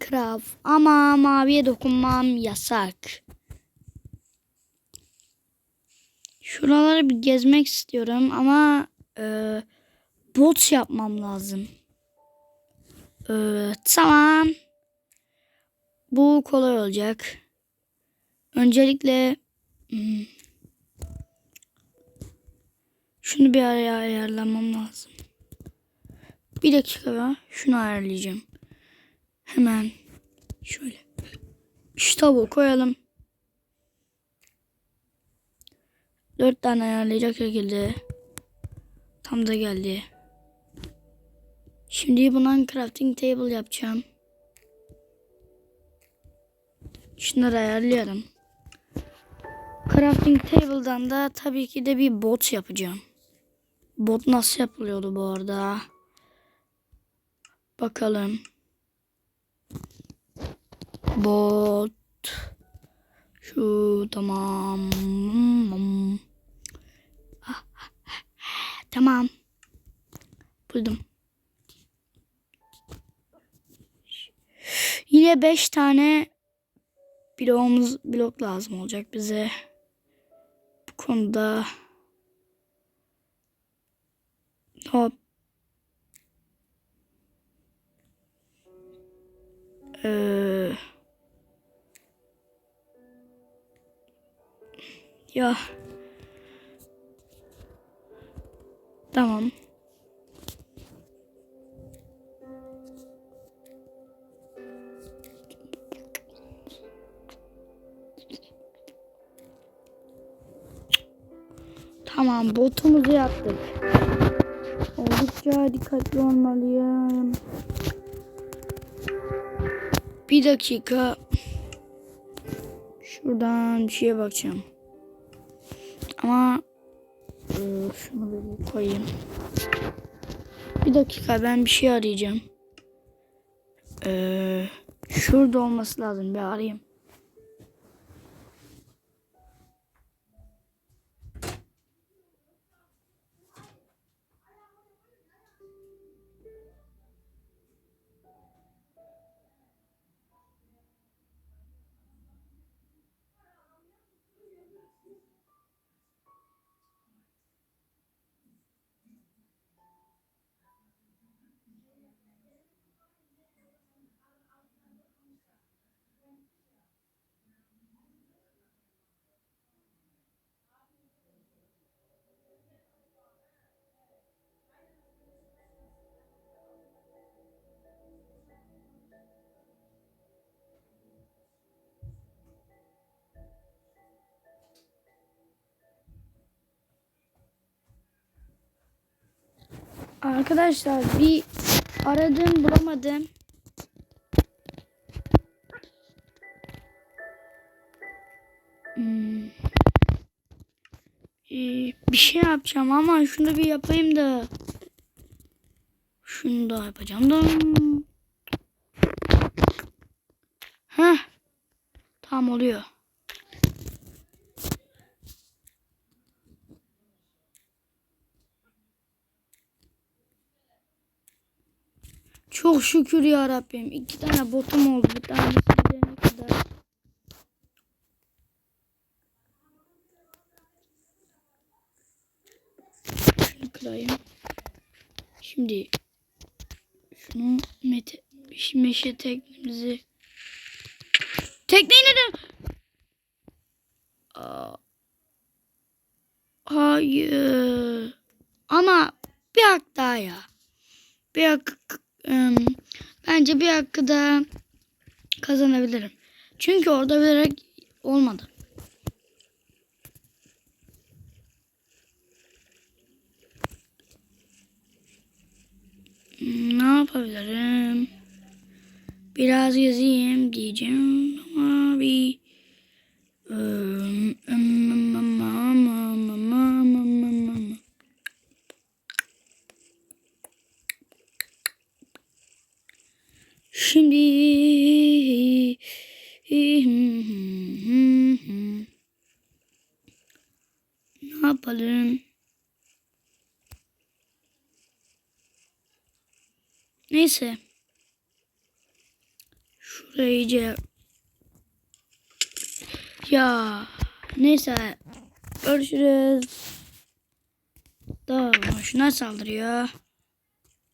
Craft ama maviye dokunmam yasak. Şuraları bir gezmek istiyorum ama e, bot yapmam lazım. E, tamam. Bu kolay olacak. Öncelikle hmm, şunu bir araya ayarlamam lazım. Bir dakika şunu ayarlayacağım. Hemen şöyle. Şu tavuğu koyalım. Dört tane ayarlayacak şekilde. Tam da geldi. Şimdi bundan crafting table yapacağım. Şunları ayarlayalım. Crafting table'dan da tabii ki de bir bot yapacağım. Bot nasıl yapılıyordu bu arada? Bakalım. Bot. Şu tamam. Tamam. Buldum. Yine 5 tane bloğumuz blok lazım olacak bize. Bu konuda hop Ee, ya tamam. Tamam botumuzu yaptık. Oldukça dikkatli olmalıyım. Bir dakika. Şuradan bir şeye bakacağım. Ama e, şunu bir koyayım. Bir dakika ben bir şey arayacağım. Ee, şurada olması lazım. Bir arayayım. Arkadaşlar bir aradım bulamadım. Hmm. Ee, bir şey yapacağım ama şunu bir yapayım da. Şunu da yapacağım da. Heh. Tamam oluyor. Çok şükür ya Rabbim. İki tane botum oldu. Bir tanesi gidene kadar. Şunu kırayım. Şimdi şunu mete, meşe teknemizi Tekneyi neden? Hayır. Ama bir hak daha ya. Bir hak bence bir hakkı da kazanabilirim. Çünkü orada bilerek olmadı. Hmm, Ne yapabilirim? Biraz yazayım diyeceğim ama bir Şimdi ne yapalım? Neyse. Şuraya iyice. Ya neyse görüşürüz. Tamam şuna saldırıyor.